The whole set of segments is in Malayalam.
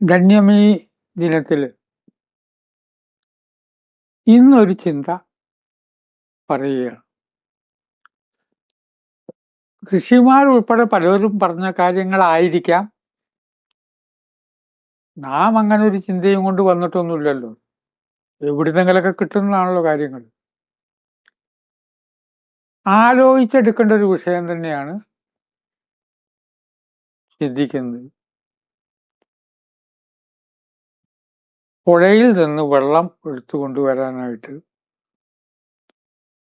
ധന്യമീ ദിനത്തിൽ ഇന്നൊരു ചിന്ത പറയുകയാണ്. കൃഷിമാർ ഉൾപ്പെടെ പലരും പറഞ്ഞ കാര്യങ്ങളായിരിക്കാം. നാം അങ്ങനെ ഒരു ചിന്തയും കൊണ്ട് വന്നിട്ടൊന്നുമില്ലല്ലോ. എവിടുന്നെങ്കിലൊക്കെ കിട്ടുന്നതാണല്ലോ കാര്യങ്ങൾ ആലോചിച്ചെടുക്കേണ്ട ഒരു വിഷയം തന്നെയാണ് ചിന്തിക്കുന്നത്. പുഴയിൽ നിന്ന് വെള്ളം എടുത്തു കൊണ്ടുവരാനായിട്ട്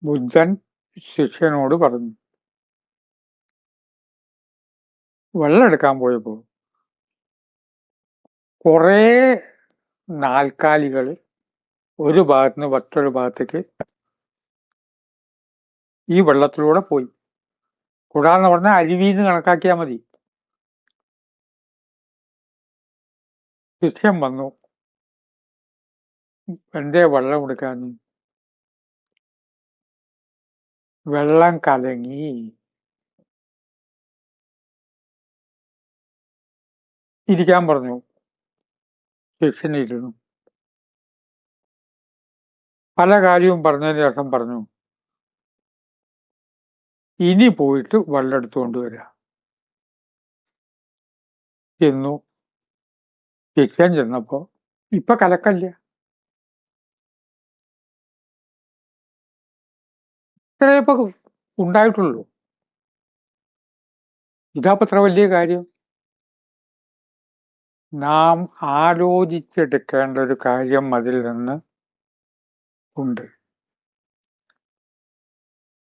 ബുദ്ധൻ ശിഷ്യനോട് പറഞ്ഞു വെള്ളം എടുക്കാൻ പോയപ്പോ കുറേ നാൽക്കാലികൾ ഒരു ഭാഗത്ത് നിന്ന് മറ്റൊരു ഭാഗത്തേക്ക് ഈ വെള്ളത്തിലൂടെ പോയി. കൂടാന്ന് പറഞ്ഞാൽ അരുവിന്ന് കണക്കാക്കിയാൽ മതി. ശിഷ്യം വന്നു. എന്തേ വെള്ളം കൊടുക്കാനും വെള്ളം കലങ്ങി. ഇരിക്കാൻ പറഞ്ഞു. ശിഷ്യനിരുന്നു പല കാര്യവും പറഞ്ഞതിന് ശേഷം പറഞ്ഞു ഇനി പോയിട്ട് വെള്ളം എടുത്തുകൊണ്ട് വരാം. ചെന്നു. ശിക്ഷൻ ചെന്നപ്പോ ഇപ്പൊ കലക്കല്ല. ഇത്രയപ്പോ ഉണ്ടായിട്ടുള്ളൂ. ഇതാപ്പോ അത്ര വലിയ കാര്യം? നാം ആലോചിച്ചെടുക്കേണ്ട ഒരു കാര്യം അതിൽ നിന്ന് ഉണ്ട്.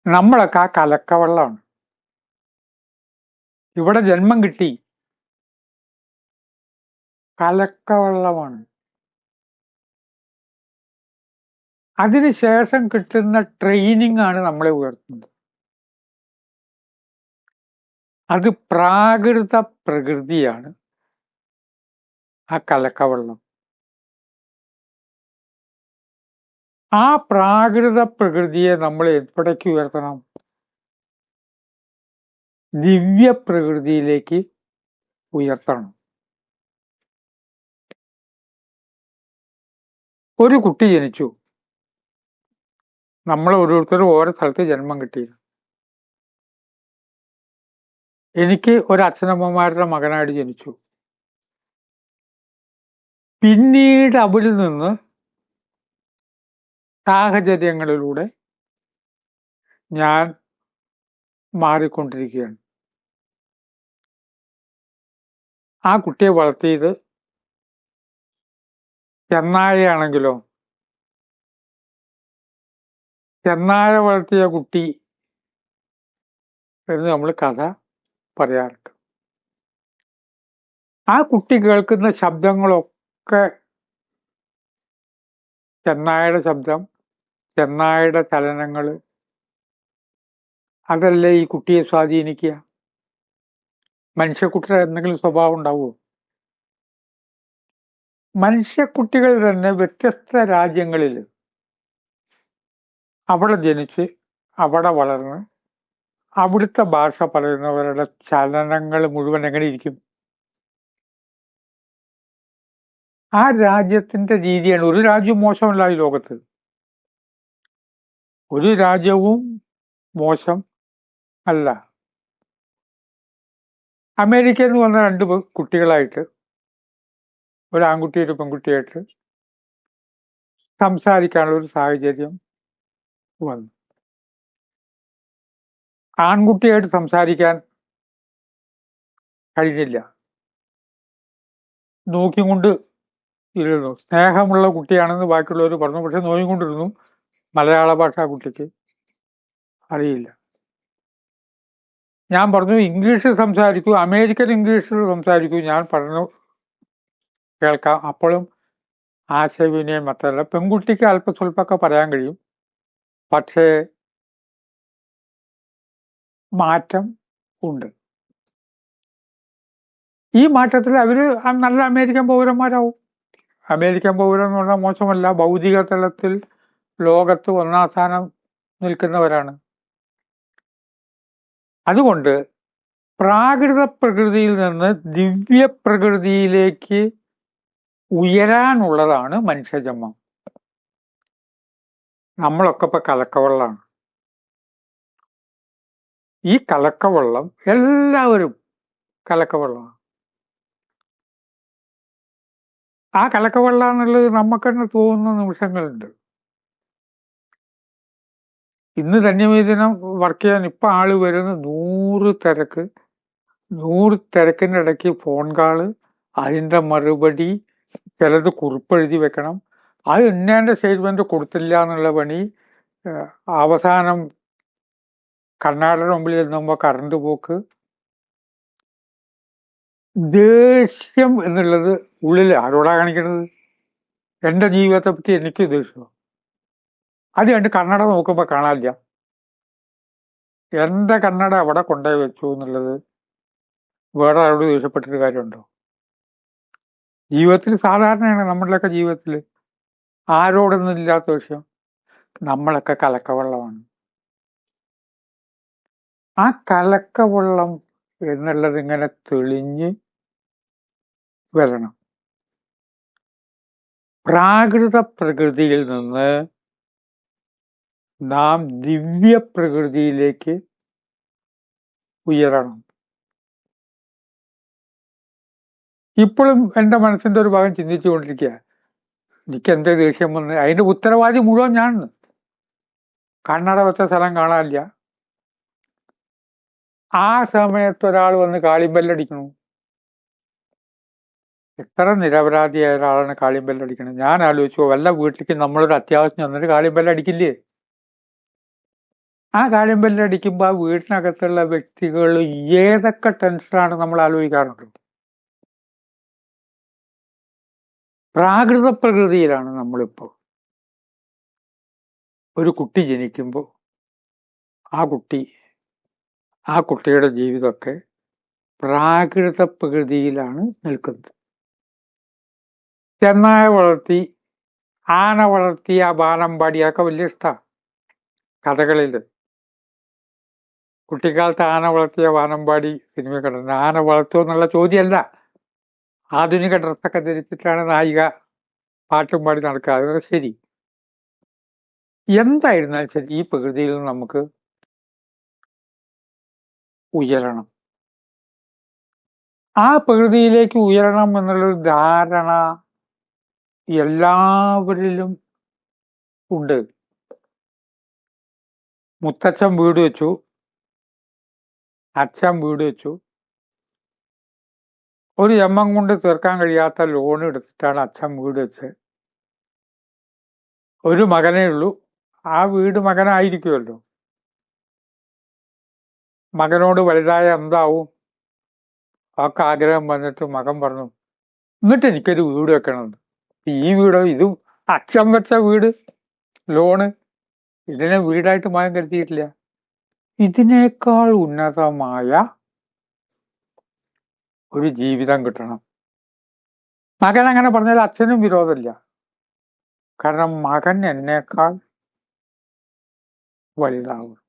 നമ്മളൊക്കെ ആ കലക്കവെള്ളമാണ്. ഇവിടെ ജന്മം കിട്ടി. കലക്കവെള്ളമാണ്. അതിനുശേഷം കിട്ടുന്ന ട്രെയിനിങ് ആണ് നമ്മളെ ഉയർത്തുന്നത്. അത് പ്രാകൃത പ്രകൃതിയാണ്. ആ കലക്കവെള്ളം. ആ പ്രാകൃത പ്രകൃതിയെ നമ്മൾ എവിടേക്ക് ഉയർത്തണം? ദിവ്യ പ്രകൃതിയിലേക്ക് ഉയർത്തണം. ഒരു കുട്ടി ജനിച്ചു. നമ്മൾ ഓരോരുത്തരും ഓരോ സ്ഥലത്ത് ജന്മം കിട്ടിയിരുന്നു. എനിക്ക് ഒരു അച്ഛനമ്മമാരുടെ മകനായിട്ട് ജനിച്ചു. പിന്നീട് അവരിൽ നിന്ന് സാഹചര്യങ്ങളിലൂടെ ഞാൻ മാറിക്കൊണ്ടിരിക്കുകയാണ്. ആ കുട്ടിയെ വളർത്തിയത് ചെന്നായയാണെങ്കിലോ ചെന്നായ വളർത്തിയ കുട്ടി എന്ന് നമ്മൾ കഥ പറയാറുണ്ട്. ആ കുട്ടി കേൾക്കുന്ന ശബ്ദങ്ങളൊക്കെ ചെന്നായയുടെ ശബ്ദം ചെന്നായയുടെ ചലനങ്ങൾ അതല്ലേ ഈ കുട്ടിയെ സ്വാധീനിക്കുക? മനുഷ്യക്കുട്ടിയുടെ എന്തെങ്കിലും സ്വഭാവം ഉണ്ടാവുമോ? മനുഷ്യക്കുട്ടികൾ തന്നെ വ്യത്യസ്ത രാജ്യങ്ങളിൽ അവിടെ ജനിച്ച് അവിടെ വളർന്ന് അവിടുത്തെ ഭാഷ പറയുന്നവരുടെ ചലനങ്ങൾ മുഴുവൻ എങ്ങനെ ഇരിക്കും? ആ രാജ്യത്തിന്റെ രീതിയാണ് ഒരു രാജ്യം മോശമല്ല ഈ ലോകത്ത്. ഒരു രാജ്യവും മോശം അല്ല. അമേരിക്കയിൽ നിന്ന് വന്ന രണ്ട് കുട്ടികളായിട്ട് ഒരു ആൺകുട്ടി ഒരു പെൺകുട്ടിയായിട്ട് സംസാരിക്കാനുള്ള ഒരു സാഹചര്യം വന്നു. ആൺകുട്ടിയായിട്ട് സംസാരിക്കാൻ കഴിഞ്ഞില്ല നോക്കിക്കൊണ്ട് ഇരുന്നു. സ്നേഹമുള്ള കുട്ടിയാണെന്ന് ബാക്കിയുള്ളവർ പറഞ്ഞു. പക്ഷെ നോക്കിക്കൊണ്ടിരുന്നു. മലയാള ഭാഷ കുട്ടിക്ക് അറിയില്ല. ഞാൻ പറഞ്ഞു ഇംഗ്ലീഷിൽ സംസാരിക്കൂ. അമേരിക്കൻ ഇംഗ്ലീഷിൽ സംസാരിക്കൂ. ഞാൻ പറഞ്ഞു കേൾക്കാം. അപ്പോഴും ആശയവിനിമയം മാത്രമല്ല. പെൺകുട്ടിക്ക് അല്പ സ്വല്പമൊക്കെ പറയാൻ കഴിയും. പക്ഷേ മാറ്റം ഉണ്ട്. ഈ മാറ്റത്തിൽ അവർ നല്ല അമേരിക്കൻ പൗരന്മാരാവും. അമേരിക്കൻ പൗരൻ എന്ന് പറഞ്ഞാൽ മോശമല്ല ഭൗതിക തലത്തിൽ ലോകത്ത് ഒന്നാം സ്ഥാനം നിൽക്കുന്നവരാണ്. അതുകൊണ്ട് പ്രാകൃത പ്രകൃതിയിൽ നിന്ന് ദിവ്യ പ്രകൃതിയിലേക്ക് ഉയരാനുള്ളതാണ് മനുഷ്യജന്മം നമ്മളൊക്കെ ഇപ്പൊ കലക്കവെള്ളമാണ് ഈ കലക്കവെള്ളം എല്ലാവരും കലക്കവെള്ളമാണ് ആ കലക്കവെള്ളാന്നുള്ളത് നമുക്ക് തന്നെ തോന്നുന്ന നിമിഷങ്ങളുണ്ട്. ഇന്ന് ധന്യവേദനം വർക്ക് ചെയ്യാൻ ഇപ്പൊ ആൾ വരുന്ന നൂറ് തിരക്ക് നൂറ് തിരക്കിന്റെ ഇടയ്ക്ക് ഫോൺ കാൾ അതിന്റെ മറുപടി ചിലത് കുറിപ്പെഴുതി വെക്കണം അത് ഇന്നേന്റെ സ്റ്റേറ്റ്മെന്റ് കൊടുത്തില്ല എന്നുള്ള പണി അവസാനം കർണാടക മുമ്പിൽ എന്നുമ്പോ കറണ്ട് പോക്ക്. ദേഷ്യം എന്നുള്ളത് ഉള്ളിൽ ആരോടാ കാണിക്കുന്നത് എന്റെ ജീവിതത്തെ പറ്റി എനിക്ക് ദേഷ്യം അത് കണ്ട് കണ്ണട നോക്കുമ്പോൾ കാണാനില്ല. എന്റെ കണ്ണട അവിടെ കൊണ്ടുപോയി വെച്ചു എന്നുള്ളത് വേറെ ആരോട് ദേഷ്യപ്പെട്ടിട്ട് കാര്യമുണ്ടോ? ജീവിതത്തിൽ സാധാരണയാണ് നമ്മളുടെയൊക്കെ ജീവിതത്തിൽ ആരോടൊന്നും ഇല്ലാത്ത വിഷയം. നമ്മളൊക്കെ കലക്കവെള്ളമാണ്. ആ കലക്കവെള്ളം എന്നുള്ളത് ഇങ്ങനെ തെളിഞ്ഞ് വരണം. പ്രാകൃത പ്രകൃതിയിൽ നിന്ന് നാം ദിവ്യ പ്രകൃതിയിലേക്ക് ഉയരണം. ഇപ്പോഴും എന്റെ മനസ്സിന്റെ ഒരു ഭാഗം ചിന്തിച്ചുകൊണ്ടിരിക്കുക എനിക്ക് എന്താ ദേഷ്യം വന്ന്? അതിന്റെ ഉത്തരവാദി മുഴുവൻ ഞാൻ കണ്ണട വെച്ച സ്ഥലം കാണാനില്ല. ആ സമയത്ത് ഒരാൾ വന്ന് കാളിമ്പല്ലടിക്കണു എത്ര നിരപരാധിയായ ഒരാളാണ് കാളിമ്പല്ലടിക്കണത്? ഞാൻ ആലോചിച്ചു വല്ല വീട്ടിലേക്ക് നമ്മളൊരു അത്യാവശ്യം വന്നിട്ട് കാളിമ്പല്ലടിക്കില്ലേ? ആ കാളിമ്പല്ലടിക്കുമ്പോൾ ആ വീട്ടിനകത്തുള്ള വ്യക്തികൾ ഏതൊക്കെ ടെൻഷനാണ് നമ്മൾ ആലോചിക്കാറുണ്ട്. പ്രാകൃത പ്രകൃതിയിലാണ് നമ്മളിപ്പോൾ. ഒരു കുട്ടി ജനിക്കുമ്പോൾ ആ കുട്ടി ആ കുട്ടിയുടെ ജീവിതമൊക്കെ പ്രാകൃത പ്രകൃതിയിലാണ് നിൽക്കുന്നത്. ചെന്നായ വളർത്തി ആന വളർത്തി ആ ബാലം പാടി അതൊക്കെ വലിയ ഇഷ്ടമാണ് കഥകളിൽ കുട്ടിക്കാലത്ത് ആന വളർത്തിയ വാനമ്പാടി സിനിമ കണ്ടിട്ടുണ്ട്. ആന വളർത്തുമോ എന്നുള്ള ചോദ്യമല്ല. ആധുനിക ഡ്രസ്സൊക്കെ ധരിച്ചിട്ടാണ് നായിക പാട്ടും പാടി നടക്കുക. അതൊക്കെ ശരി. എന്തായിരുന്നാലും ശരി ഈ പ്രകൃതിയിൽ നിന്ന് നമുക്ക് ഉയരണം. ആ പ്രകൃതിയിലേക്ക് ഉയരണം എന്നുള്ളൊരു ധാരണ എല്ലാവരിലും ഉണ്ട്. മുത്തച്ഛൻ വീട് വെച്ചു. അച്ഛൻ വീട് വെച്ചു. ഒരു ജന്മം കൊണ്ട് തീർക്കാൻ കഴിയാത്ത ലോൺ എടുത്തിട്ടാണ് അച്ഛൻ വീട് വെച്ചത്. ഒരു മകനേ ഉള്ളൂ. ആ വീട് മകനായിരിക്കുമല്ലോ. മകനോട് വലുതായ എന്താവും? ഒക്കെ ആഗ്രഹം വന്നിട്ട് മകൻ പറഞ്ഞു എന്നിട്ട് എനിക്കൊരു വീട് വെക്കണമെന്ന് ഈ വീടോ ഇതും അച്ഛൻ വെച്ച വീട് ലോണ് ഇതിനെ വീടായിട്ട് മകൻ കരുതിയിട്ടില്ല. ഇതിനേക്കാൾ ഉന്നതമായ ഒരു ജീവിതം കിട്ടണം. മകൻ അങ്ങനെ പറഞ്ഞാൽ അച്ഛനും വിരോധമില്ല. കാരണം മകൻ എന്നേക്കാൾ വലുതാവും.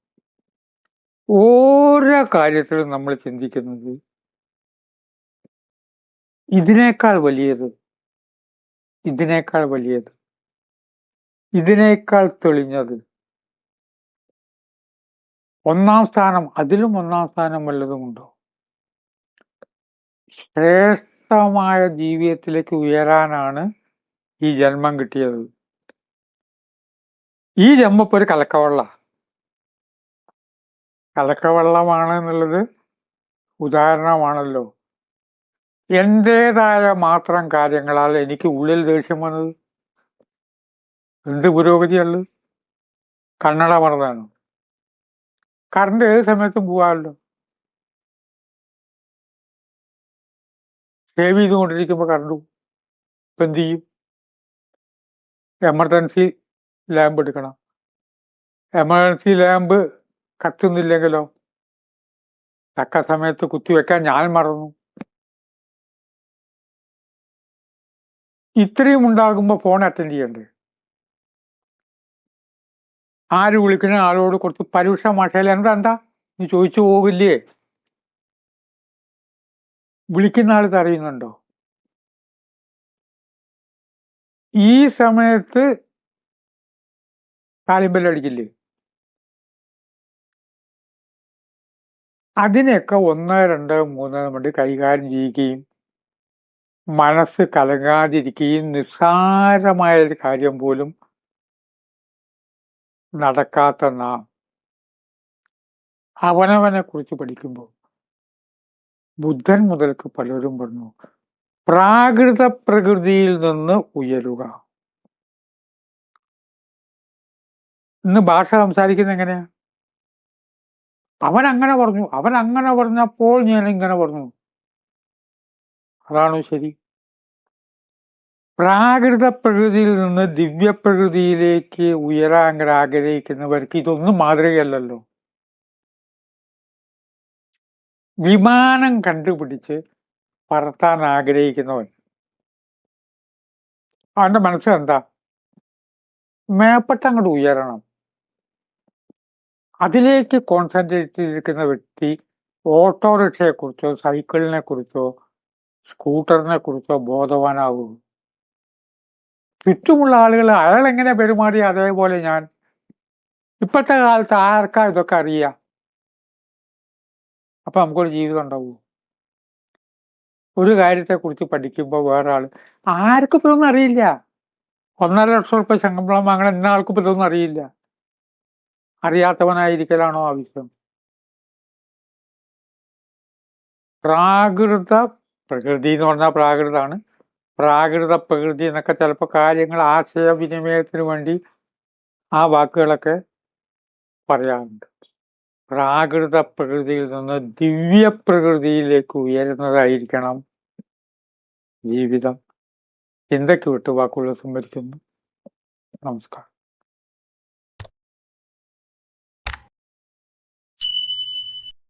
ഓരോ കാര്യത്തിലും നമ്മൾ ചിന്തിക്കുന്നത് ഇതിനേക്കാൾ വലിയത് ഇതിനേക്കാൾ വലിയത് ഇതിനേക്കാൾ തെളിഞ്ഞത്. ഒന്നാം സ്ഥാനം അതിലും ഒന്നാം സ്ഥാനം വല്ലതുമുണ്ടോ ശ്രേഷ്ഠമായ ജീവിതത്തിലേക്ക് ഉയരാനാണ് ഈ ജന്മം കിട്ടിയത്. ഈ ജന്മം ഇപ്പൊ ഒരു കലക്കവെള്ള. കലക്കവെള്ളമാണ് എന്നുള്ളത് ഉദാഹരണമാണല്ലോ. എന്റേതായ മാത്രം കാര്യങ്ങളാൽ എനിക്ക് ഉള്ളിൽ ദേഷ്യം വന്നത് എന്ത് പുരോഗതിയുള്ളു കണ്ണട മറന്നാണ്. കറണ്ട് ഏത് സമയത്തും പോവാമല്ലോ സേവ് ചെയ്തുകൊണ്ടിരിക്കുമ്പോൾ ഇപ്പം ഇപ്പൊ എന്ത് ചെയ്യും? എമർജൻസി ലാമ്പ് എടുക്കണം. എമർജൻസി ലാമ്പ് കത്തുന്നില്ലെങ്കിലോ? തക്ക സമയത്ത് കുത്തിവെക്കാൻ ഞാൻ മറന്നു. ഇത്രയും ഉണ്ടാകുമ്പോൾ ഫോൺ അറ്റൻഡ് ചെയ്യണ്ടേ? ആര് വിളിക്കുന്ന ആളോട് കുറച്ച് പരുഷ ഭാഷയിൽ എന്താ എന്താ? നീ ചോദിച്ചു പോകില്ലേ വിളിക്കുന്ന ആൾ തറിയുന്നുണ്ടോ ഈ സമയത്ത് കാലിമ്പല്ലടിക്കില്ലേ അതിനെയൊക്കെ ഒന്ന് രണ്ട് മൂന്ന് കൊണ്ട് കൈകാര്യം ചെയ്യുകയും മനസ്സ് കലങ്ങാതിരിക്കുകയും നിസ്സാരമായ ഒരു കാര്യം പോലും നടക്കാത്ത നാം അവനവനെ കുറിച്ച് പഠിക്കുമ്പോൾ ബുദ്ധൻ മുതൽക്ക് പലരും പറഞ്ഞു പ്രാകൃത പ്രകൃതിയിൽ നിന്ന് ഉയരുക. ഇന്ന് ഭാഷ സംസാരിക്കുന്ന എങ്ങനെയാ? അവൻ അങ്ങനെ പറഞ്ഞു അവൻ അങ്ങനെ പറഞ്ഞപ്പോൾ ഞാൻ ഇങ്ങനെ പറഞ്ഞു. അതാണോ ശരി? പ്രാകൃത പ്രകൃതിയിൽ നിന്ന് ദിവ്യ പ്രകൃതിയിലേക്ക് ഉയരാൻ ആഗ്രഹിക്കുന്നവർക്ക് ഇതൊന്നും മാതൃകയല്ലല്ലോ. വിമാനം കണ്ടുപിടിച്ച് പറത്താൻ ആഗ്രഹിക്കുന്നവൻ. അവന്റെ മനസ്സ് എന്താ? മേപ്പെട്ട് അങ്ങോട്ട് ഉയരണം. അതിലേക്ക് കോൺസെൻട്രേറ്റ് ചെയ്തിരിക്കുന്ന വ്യക്തി ഓട്ടോറിക്ഷയെ കുറിച്ചോ സൈക്കിളിനെ കുറിച്ചോ സ്കൂട്ടറിനെ കുറിച്ചോ ബോധവാനാകൂ ചുറ്റുമുള്ള ആളുകൾ അയാൾ എങ്ങനെ പെരുമാറി അതേപോലെ ഞാൻ. ഇപ്പോഴത്തെ കാലത്ത് ആർക്കാ ഇതൊക്കെ അറിയാം? അപ്പൊ നമുക്കൊരു ജീവിതം ഉണ്ടാവുമോ? ഒരു കാര്യത്തെക്കുറിച്ച് പഠിക്കുമ്പോൾ വേറെ ആൾ ആർക്കും ഇപ്പൊ ഇതൊന്നും അറിയില്ല. ഒന്നര ലക്ഷം റുപ്യ ശമ്പളം വാങ്ങണ ഇന്ന ആൾക്കും ഇതൊന്നും അറിയില്ല. അറിയാത്തവനായിരിക്കലാണോ ആവശ്യം? പ്രാകൃത പ്രകൃതി എന്ന് പറഞ്ഞാൽ പ്രാകൃതാണ് പ്രാകൃത പ്രകൃതി എന്നൊക്കെ ചിലപ്പോൾ കാര്യങ്ങൾ ആശയവിനിമയത്തിന് വേണ്ടി ആ വാക്കുകളൊക്കെ പറയാറുണ്ട്. പ്രാകൃത പ്രകൃതിയിൽ നിന്ന് ദിവ്യ പ്രകൃതിയിലേക്ക് ഉയരുന്നതായിരിക്കണം ജീവിതം. എന്തൊക്കെ വിട്ടുവാക്കുകൾ സംഭരിക്കുന്നു? നമസ്കാരം.